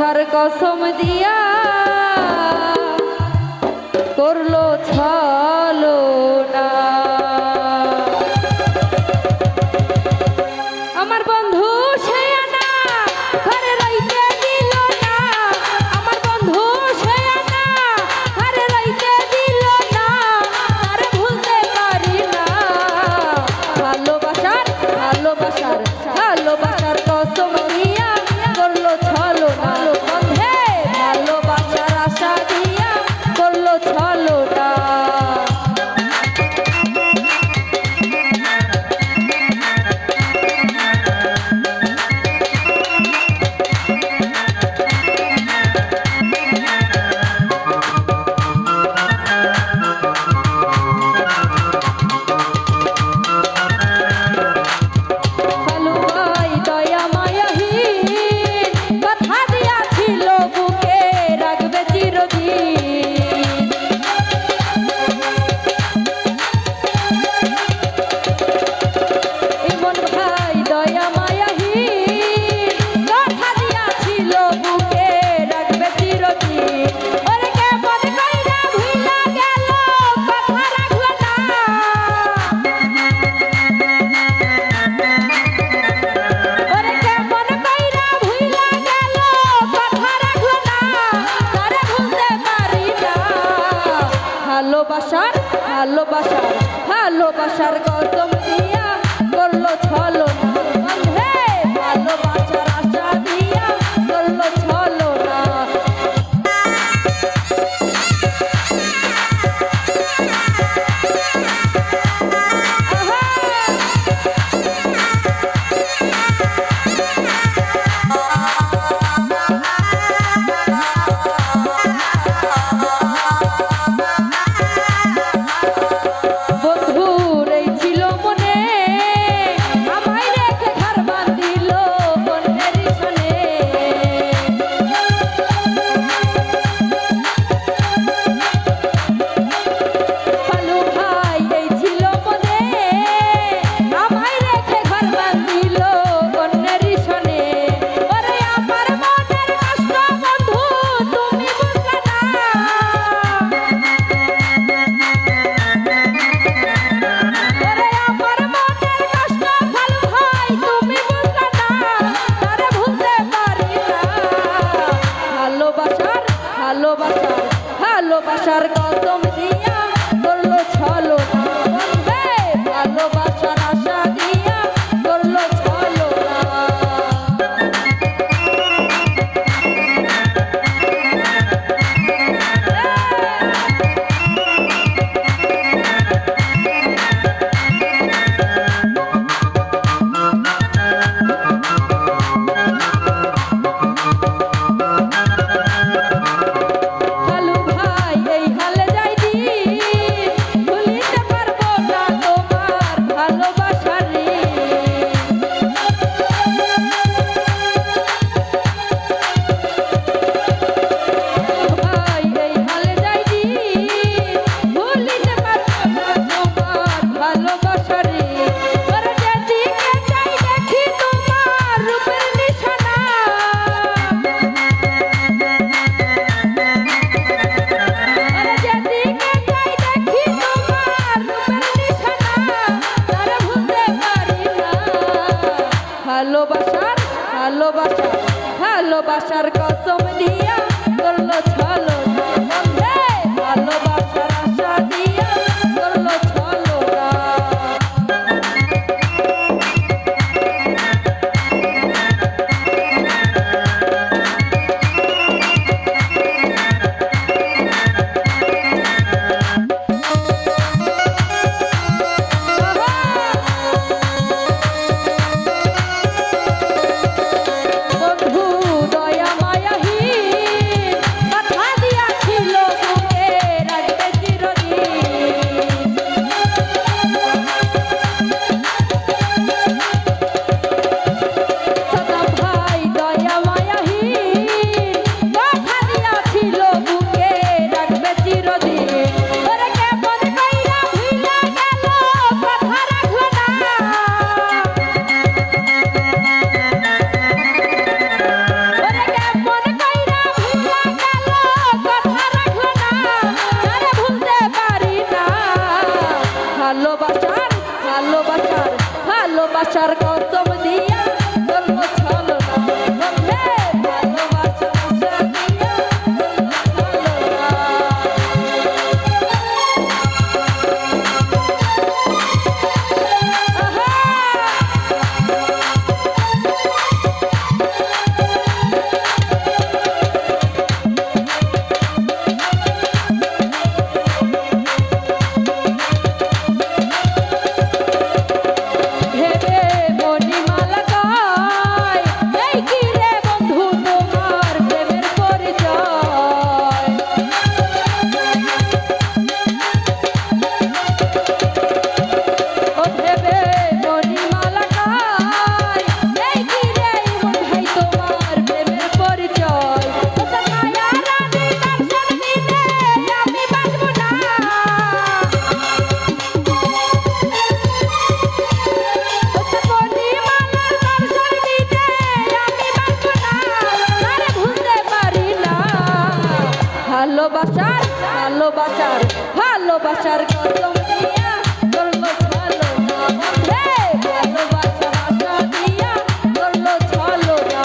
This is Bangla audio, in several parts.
আশার কসম দিয়া করল ছা ভালোবাসার ভালোবাসার কত আসার কসম ভালোবাসার কসম দিয়া করল ছলো ভালোবাসার কসম দিয়া ভালোবাসার ভালোবাসার ভালোবাসার কদম দিয়া করল ভালো রে ভালোবাসা আশা দিয়া করল ভালো না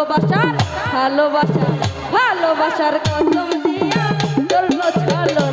ভালোবাসার ভালোবাসার ভালোবাসার কসম দিয়া চলবো চলো।